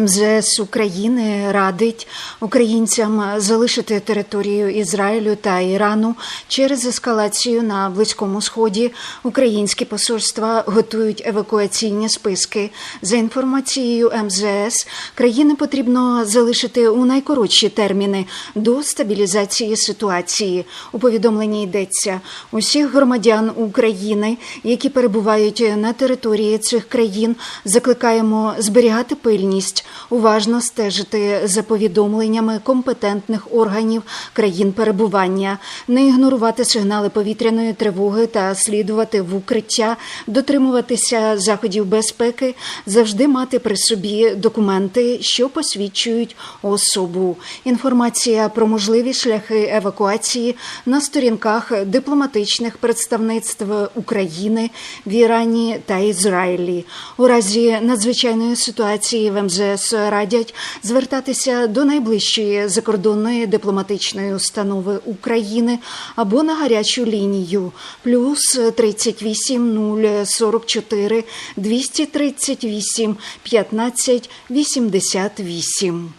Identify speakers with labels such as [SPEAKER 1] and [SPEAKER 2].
[SPEAKER 1] МЗС України радить українцям залишити територію Ізраїлю та Ірану через ескалацію на Близькому Сході. Українські посольства готують евакуаційні списки. За інформацією МЗС, країни потрібно залишити у найкоротші терміни до стабілізації ситуації. У повідомленні йдеться усіх громадян України, які перебувають на території цих країн, закликаємо зберігати пильність, уважно стежити за повідомленнями компетентних органів країн перебування, не ігнорувати сигнали повітряної тривоги та слідувати в укриття, дотримуватися заходів безпеки, завжди мати при собі документи, що посвідчують особу. Інформація про можливі шляхи евакуації на сторінках дипломатичних представництв України в Ірані та Ізраїлі. У разі надзвичайної ситуації в МЗС радять звертатися до найближчої закордонної дипломатичної установи України або на гарячу лінію плюс 38 044 238 15 88.